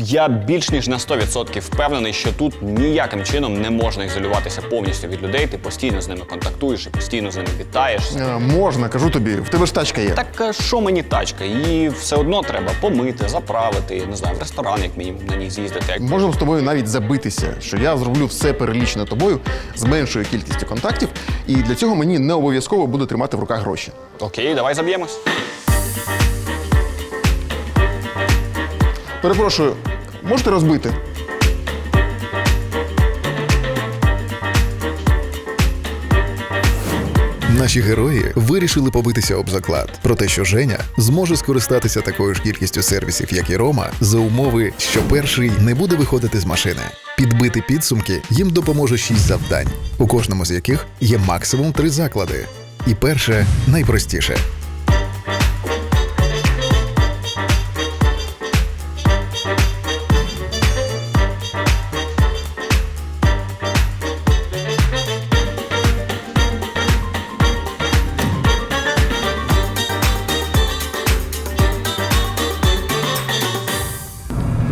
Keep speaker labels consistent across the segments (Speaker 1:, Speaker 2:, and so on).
Speaker 1: Я більш ніж на 100% впевнений, що тут ніяким чином не можна ізолюватися повністю від людей. Ти постійно з ними контактуєш і постійно з ними вітаєшся.
Speaker 2: Е, можна, кажу тобі, в тебе ж тачка є.
Speaker 1: Так а що мені тачка? Її все одно треба помити, заправити, не знаю, в ресторан, як мінімум, на ній з'їздити.
Speaker 2: Можемо з тобою навіть забитися, що я зроблю все перелічене тобою з меншою кількістю контактів, і для цього мені не обов'язково буде тримати в руках гроші.
Speaker 1: Окей, давай заб'ємось.
Speaker 2: Перепрошую, можете розбити?
Speaker 3: Наші герої вирішили побитися об заклад про те, що Женя зможе скористатися такою ж кількістю сервісів, як і Рома, за умови, що перший не буде виходити з машини. Підбити підсумки їм допоможе шість завдань, у кожному з яких є максимум три заклади. І перше найпростіше.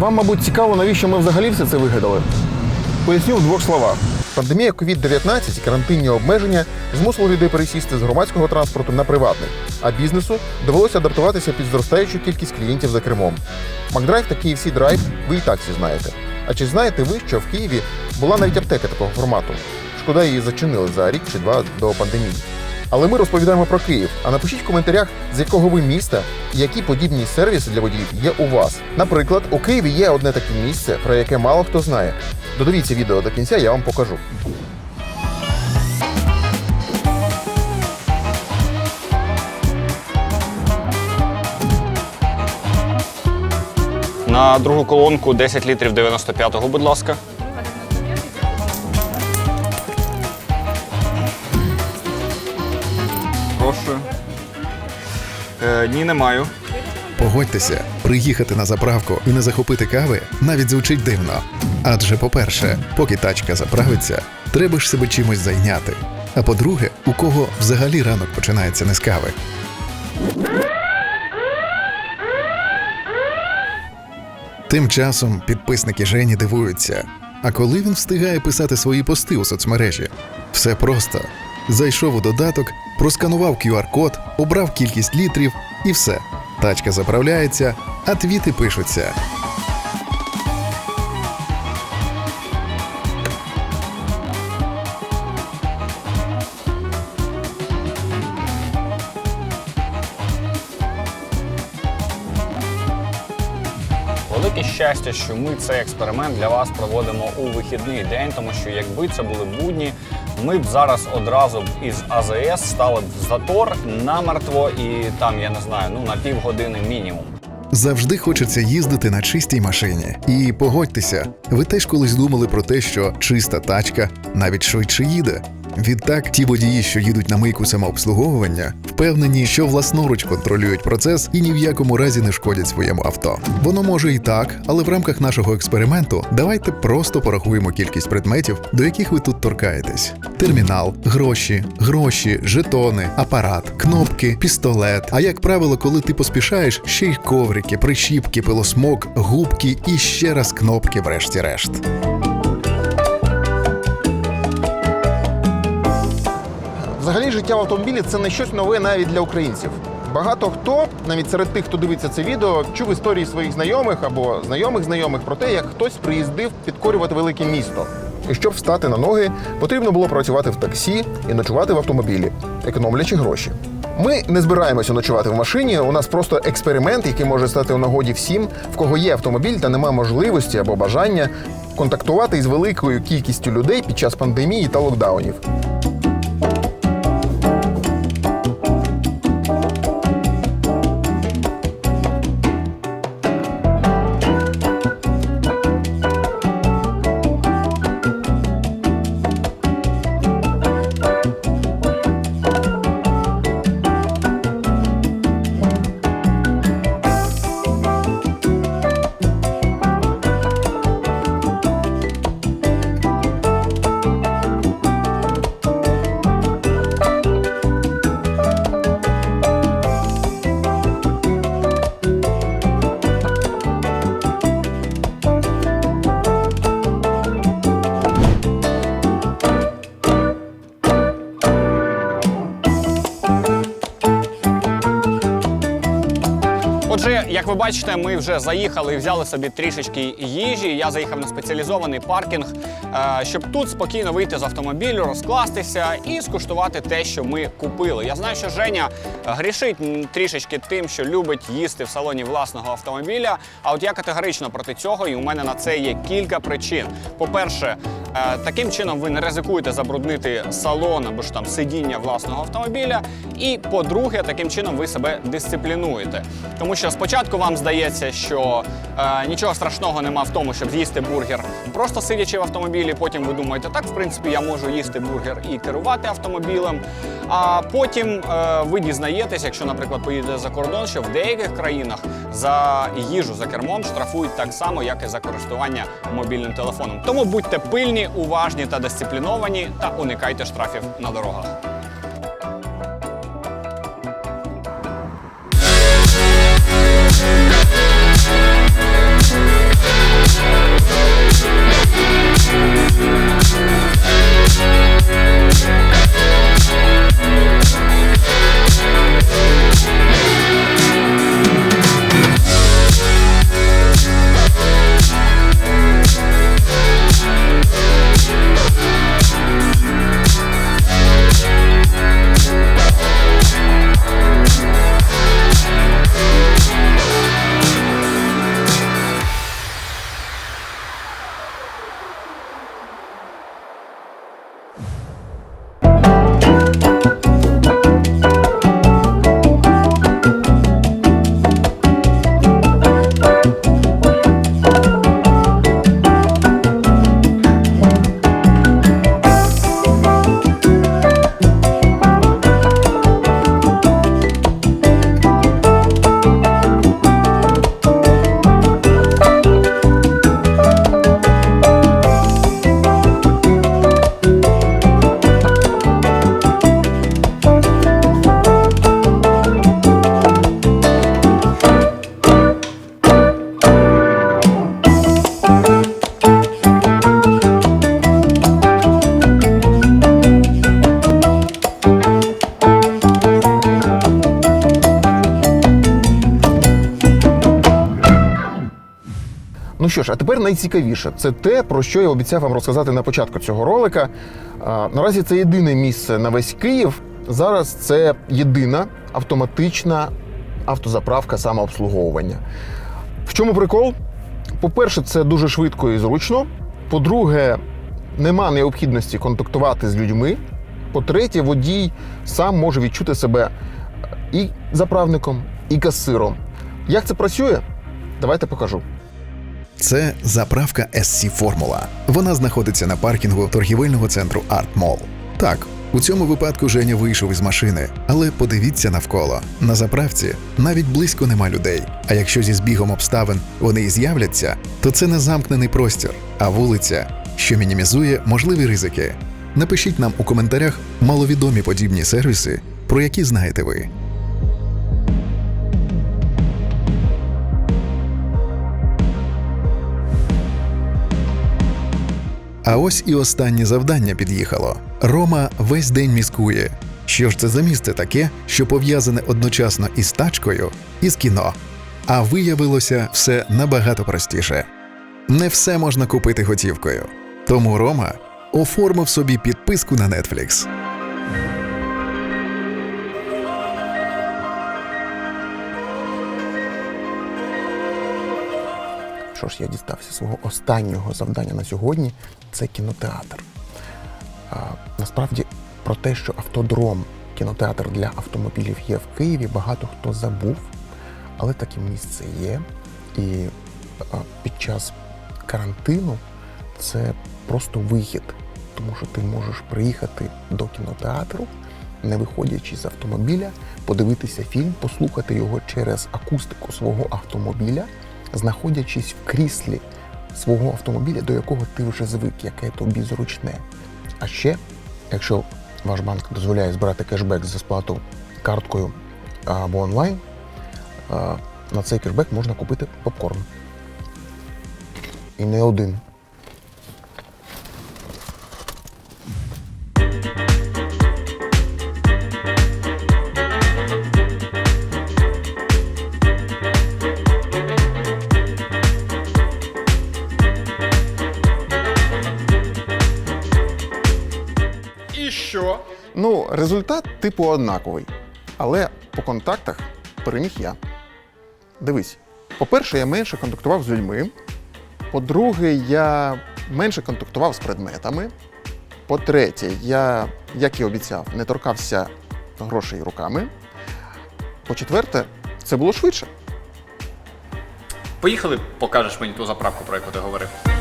Speaker 2: Вам, мабуть, цікаво, навіщо ми взагалі все це вигадали? Поясню в двох словах. Пандемія COVID-19 і карантинні обмеження змусили людей пересісти з громадського транспорту на приватний, а бізнесу довелося адаптуватися під зростаючу кількість клієнтів за кермом. Макдрайв та KFC Драйв ви і так всі знаєте. А чи знаєте ви, що в Києві була навіть аптека такого формату? Шкода, її зачинили за рік чи два до пандемії. Але ми розповідаємо про Київ. А напишіть в коментарях, з якого ви міста і які подібні сервіси для водіїв є у вас. Наприклад, у Києві є одне таке місце, про яке мало хто знає. Додивіться відео до кінця, я вам покажу.
Speaker 1: На другу колонку 10 літрів 95-го, будь ласка. Прошу. Е, ні, не маю.
Speaker 3: Погодьтеся, приїхати на заправку і не захопити кави навіть звучить дивно. Адже, по-перше, поки тачка заправиться, треба ж себе чимось зайняти. А по-друге, у кого взагалі ранок починається не з кави. Тим часом підписники Жені дивуються. А коли він встигає писати свої пости у соцмережі? Все просто. Зайшов у додаток, просканував QR-код, обрав кількість літрів і все. Тачка заправляється, а твіти пишуться.
Speaker 1: Велике щастя, що ми цей експеримент для вас проводимо у вихідний день, тому що якби це були будні, ми б зараз одразу із АЗС стали б в затор намертво і там, я не знаю, ну на півгодини мінімум.
Speaker 3: Завжди хочеться їздити на чистій машині. І погодьтеся, ви теж колись думали про те, що чиста тачка навіть швидше їде. Відтак, ті водії, що їдуть на мийку самообслуговування, впевнені, що власноруч контролюють процес і ні в якому разі не шкодять своєму авто. Воно може і так, але в рамках нашого експерименту давайте просто порахуємо кількість предметів, до яких ви тут торкаєтесь: термінал, гроші, гроші, жетони, апарат, кнопки, пістолет. А як правило, коли ти поспішаєш, ще й коврики, прищіпки, пилосмок, губки і ще раз кнопки, врешті-решт.
Speaker 2: Взагалі, життя в автомобілі це не щось нове навіть для українців. Багато хто, навіть серед тих, хто дивиться це відео, чув історії своїх знайомих або знайомих знайомих про те, як хтось приїздив підкорювати велике місто. І щоб встати на ноги, потрібно було працювати в таксі і ночувати в автомобілі, економлячи гроші. Ми не збираємося ночувати в машині. У нас просто експеримент, який може стати у нагоді всім, в кого є автомобіль та немає можливості або бажання контактувати із великою кількістю людей під час пандемії та локдаунів.
Speaker 1: Ви бачите, ми вже заїхали і взяли собі трішечки їжі. Я заїхав на спеціалізований паркінг, е, щоб тут спокійно вийти з автомобілю, розкластися і скуштувати те, що ми купили. Я знаю, що Женя грішить трішечки тим, що любить їсти в салоні власного автомобіля. А от я категорично проти цього, і у мене на це є кілька причин. По-перше, е, таким чином ви не ризикуєте забруднити салон або ж там сидіння власного автомобіля. І по-друге, таким чином ви себе дисциплінуєте. Тому що спочатку вам здається, що е, нічого страшного нема в тому, щоб з'їсти бургер, просто сидячи в автомобілі. Потім ви думаєте, так в принципі я можу їсти бургер і керувати автомобілем. А потім е, ви дізнаєтесь, якщо, наприклад, поїдете за кордон, що в деяких країнах за їжу за кермом штрафують так само, як і за користування мобільним телефоном. Тому будьте пильні, уважні та дисципліновані, та уникайте штрафів на дорогах.
Speaker 2: Ну що ж, а тепер найцікавіше це те, про що я обіцяв вам розказати на початку цього ролика. А, наразі це єдине місце на весь Київ. Зараз це єдина автоматична автозаправка самообслуговування. В чому прикол? По-перше, це дуже швидко і зручно. По-друге, нема необхідності контактувати з людьми. По-третє, водій сам може відчути себе і заправником, і касиром. Як це працює? Давайте покажу.
Speaker 3: Це заправка SC Формула. Вона знаходиться на паркінгу торгівельного центру Art Mall. Так, у цьому випадку Женя вийшов із машини, але подивіться навколо. На заправці навіть близько нема людей. А якщо зі збігом обставин вони і з'являться, то це не замкнений простір, а вулиця, що мінімізує можливі ризики. Напишіть нам у коментарях маловідомі подібні сервіси, про які знаєте ви. А ось і останнє завдання під'їхало. Рома весь день міскує. Що ж це за місце таке, що пов'язане одночасно із тачкою, і з кіно? А виявилося все набагато простіше. Не все можна купити готівкою. Тому Рома оформив собі підписку на Netflix.
Speaker 2: Що ж, я дістався свого останнього завдання на сьогодні це кінотеатр. А, насправді про те, що автодром, кінотеатр для автомобілів є в Києві, багато хто забув, але таке місце є. І під час карантину це просто вихід, тому що ти можеш приїхати до кінотеатру, не виходячи з автомобіля, подивитися фільм, послухати його через акустику свого автомобіля, знаходячись в кріслі свого автомобіля, до якого ти вже звик, яке тобі зручне. А ще, якщо ваш банк дозволяє збирати кешбек за сплату карткою або онлайн, на цей кешбек можна купити попкорн. І не один. Результат типу однаковий. Але по контактах переміг я. Дивись, по-перше, я менше контактував з людьми. По-друге, я менше контактував з предметами. По-третє, я, як і обіцяв, не торкався грошей руками. По-четверте, це було швидше.
Speaker 1: Поїхали, покажеш мені ту заправку, про яку ти говорив.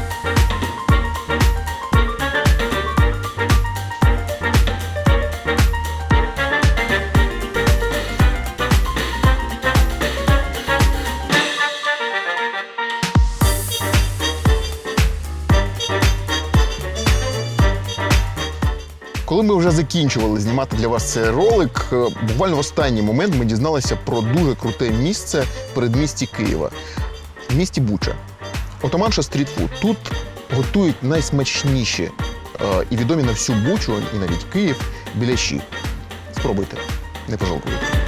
Speaker 2: Ми вже закінчували знімати для вас цей ролик, е, буквально в останній момент ми дізналися про дуже круте місце передмісті Києва, в місті Буча. Отаманша стрітфуд. Тут готують найсмачніші е, і відомі на всю Бучу, і навіть Київ біляші. Спробуйте, не пожалкуєте.